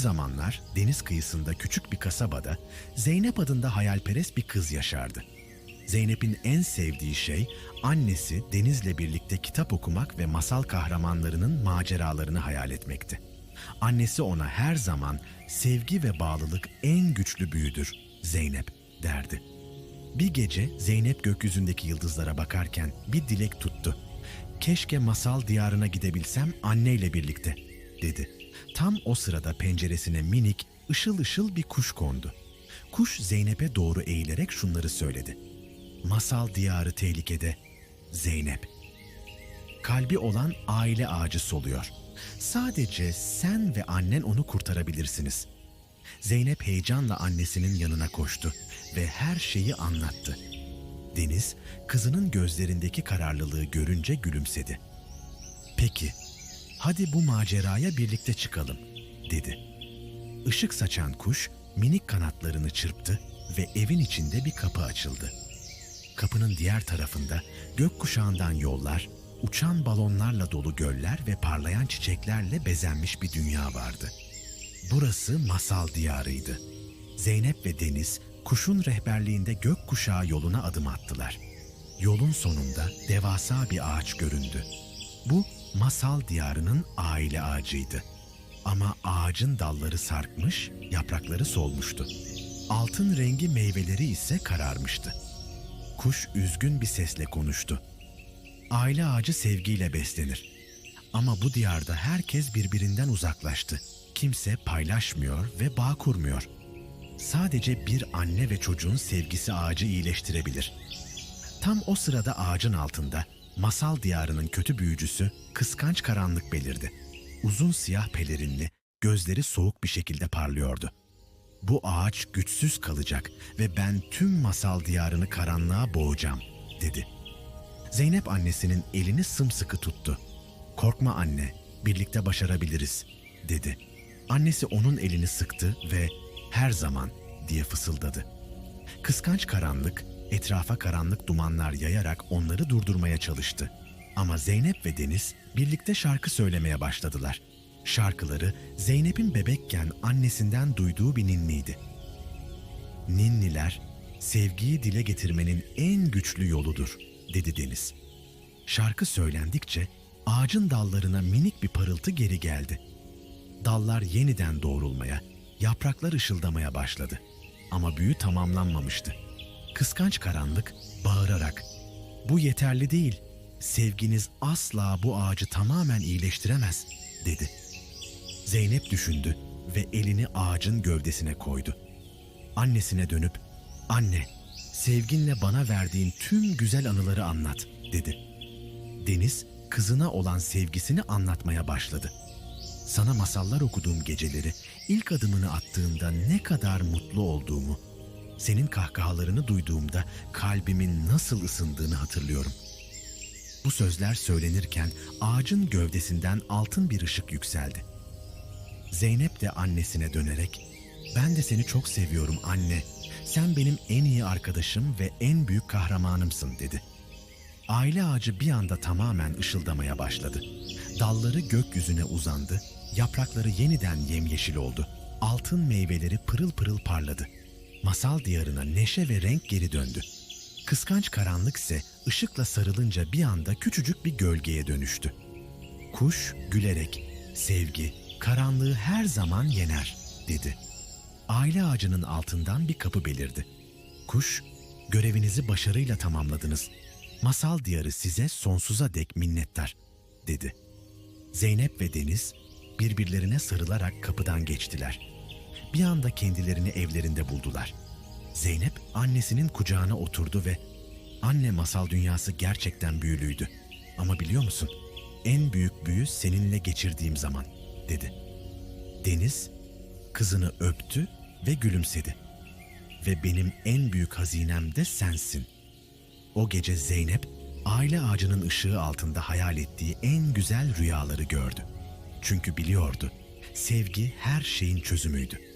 zamanlar deniz kıyısında küçük bir kasabada Zeynep adında hayalperest bir kız yaşardı. Zeynep'in en sevdiği şey annesi Deniz'le birlikte kitap okumak ve masal kahramanlarının maceralarını hayal etmekti. Annesi ona her zaman sevgi ve bağlılık en güçlü büyüdür Zeynep derdi. Bir gece Zeynep gökyüzündeki yıldızlara bakarken bir dilek tuttu. Keşke masal diyarına gidebilsem anneyle birlikte dedi. Tam o sırada penceresine minik, ışıl ışıl bir kuş kondu. Kuş Zeynep'e doğru eğilerek şunları söyledi. Masal diyarı tehlikede. Zeynep. Kalbi olan aile ağacı soluyor. Sadece sen ve annen onu kurtarabilirsiniz. Zeynep heyecanla annesinin yanına koştu ve her şeyi anlattı. Deniz, kızının gözlerindeki kararlılığı görünce gülümsedi. Peki, hadi bu maceraya birlikte çıkalım, dedi. Işık saçan kuş minik kanatlarını çırptı ve evin içinde bir kapı açıldı. Kapının diğer tarafında gökkuşağından yollar, uçan balonlarla dolu göller ve parlayan çiçeklerle bezenmiş bir dünya vardı. Burası masal diyarıydı. Zeynep ve Deniz kuşun rehberliğinde gökkuşağı yoluna adım attılar. Yolun sonunda devasa bir ağaç göründü. Bu masal diyarının aile ağacıydı. Ama ağacın dalları sarkmış, yaprakları solmuştu. Altın rengi meyveleri ise kararmıştı. Kuş üzgün bir sesle konuştu. Aile ağacı sevgiyle beslenir. Ama bu diyarda herkes birbirinden uzaklaştı. Kimse paylaşmıyor ve bağ kurmuyor. Sadece bir anne ve çocuğun sevgisi ağacı iyileştirebilir. Tam o sırada ağacın altında masal diyarının kötü büyücüsü kıskanç karanlık belirdi. Uzun siyah pelerinli, gözleri soğuk bir şekilde parlıyordu. Bu ağaç güçsüz kalacak ve ben tüm masal diyarını karanlığa boğacağım, dedi. Zeynep annesinin elini sımsıkı tuttu. Korkma anne, birlikte başarabiliriz, dedi. Annesi onun elini sıktı ve her zaman diye fısıldadı. Kıskanç karanlık, etrafa karanlık dumanlar yayarak onları durdurmaya çalıştı. Ama Zeynep ve Deniz birlikte şarkı söylemeye başladılar. Şarkıları Zeynep'in bebekken annesinden duyduğu bir ninniydi. Ninniler, sevgiyi dile getirmenin en güçlü yoludur, dedi Deniz. Şarkı söylendikçe ağacın dallarına minik bir parıltı geri geldi. Dallar yeniden doğrulmaya, yapraklar ışıldamaya başladı. Ama büyü tamamlanmamıştı. Kıskanç karanlık bağırarak, ''Bu yeterli değil, sevginiz asla bu ağacı tamamen iyileştiremez.'' dedi. Zeynep düşündü ve elini ağacın gövdesine koydu. Annesine dönüp, ''Anne, sevginle bana verdiğin tüm güzel anıları anlat.'' dedi. Deniz, kızına olan sevgisini anlatmaya başladı. Sana masallar okuduğum geceleri, ilk adımını attığında ne kadar mutlu olduğumu, senin kahkahalarını duyduğumda kalbimin nasıl ısındığını hatırlıyorum. Bu sözler söylenirken ağacın gövdesinden altın bir ışık yükseldi. Zeynep de annesine dönerek, ''Ben de seni çok seviyorum anne. Sen benim en iyi arkadaşım ve en büyük kahramanımsın.'' dedi. Aile ağacı bir anda tamamen ışıldamaya başladı. Dalları gökyüzüne uzandı, yaprakları yeniden yemyeşil oldu. Altın meyveleri pırıl pırıl parladı. Masal diyarına neşe ve renk geri döndü. Kıskanç karanlık ise ışıkla sarılınca bir anda küçücük bir gölgeye dönüştü. Kuş gülerek, sevgi, karanlığı her zaman yener, dedi. Aile ağacının altından bir kapı belirdi. Kuş, görevinizi başarıyla tamamladınız. Masal diyarı size sonsuza dek minnettar, dedi. Zeynep ve Deniz birbirlerine sarılarak kapıdan geçtiler. Bir anda kendilerini evlerinde buldular. Zeynep annesinin kucağına oturdu ve ''Anne masal dünyası gerçekten büyülüydü. Ama biliyor musun? En büyük büyü seninle geçirdiğim zaman.'' dedi. Deniz kızını öptü ve gülümsedi. ''Ve benim en büyük hazinem de sensin.'' O gece Zeynep aile ağacının ışığı altında hayal ettiği en güzel rüyaları gördü. Çünkü biliyordu, sevgi her şeyin çözümüydü.